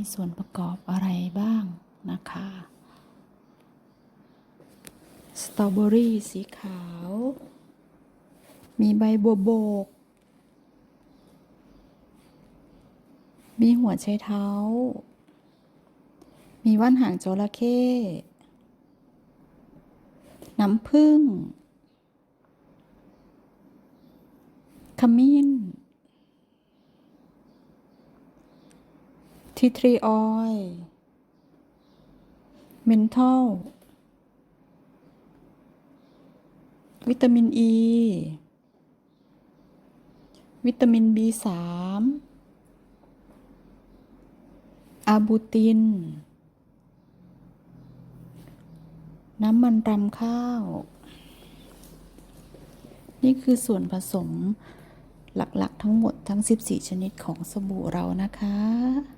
มีส่วนประกอบอะไรบ้างนะคะ สตรอเบอรี่สีขาว มีใบบัวโบก มีหัวไชเท้า มีว่านหางจระเข้ น้ำผึ้งขมิ้น ทีทรีออยล์เมนทอลวิตามินอ e, ีวิตามิน B3 อาบูติน น้ำมันรำข้าว นี่คือส่วนผสมหลัก ๆ ทั้งหมดทั้ง 14 ชนิดของสบู่เรานะคะ